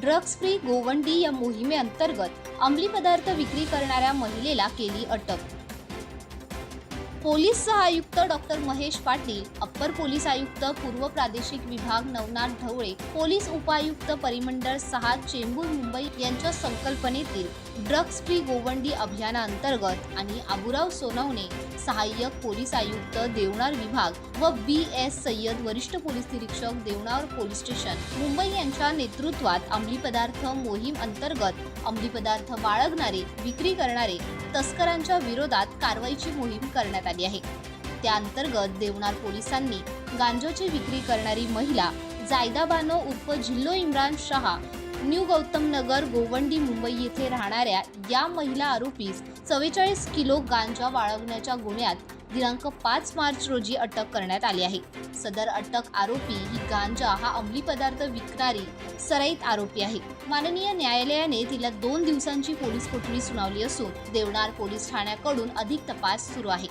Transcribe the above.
Drugs free Govandi या मोहिमेअंतर्गत अंमली पदार्थ विक्री करणाऱ्या महिलेला केली अटक. पोलीस सहआयुक्त doctor Mahesh Patil upper police आयुक्त पूर्व प्रादेशिक विभाग नवनाथ ढवळे पोलीस उपायुक्त परिमंडळ सहा चेंबूर मुंबई यांच्या संकल्पनेतील ड्रग्ज फ्री गोवंडी अभियानाअंतर्गत आणि आबुराव सोनवणे सहाय्यक पोलीस आयुक्त देवणार विभाग व बी एस सय्यद वरिष्ठ पोलीस निरीक्षक देवणार पोलीस स्टेशन. मुंबई यांच्या नेतृत्वात अंमली पदार्थ मोहीम अंतर्गत अंमली पदार्थ बाळगणारे विक्री करणारे तस्करांच्या विरोधात कारवाईची मोहीम करण्यात आली. आहे. त्याअंतर्गत देवणार पोलिसांनी गांजाची विक्री करणारी महिला जायदाबानो उर्फ झिल्लो इम्रान शहा न्यू गौतम नगर गोवंडी मुंबई येथे राहणाऱ्या या महिला आरोपीस चव्वेचाळीस किलो गांजा वाळवण्याच्या गुन्ह्यात दिनांक पाच मार्च रोजी अटक करण्यात आली आहे. सदर अटक आरोपी ही गांजा हा अंमली पदार्थ विकणारी सराईत आरोपी आहे. माननीय न्यायालयाने तिला दोन दिवसांची पोलीस कोठडी सुनावली असून देवनार पोलीस ठाण्याकडून अधिक तपास सुरू आहे.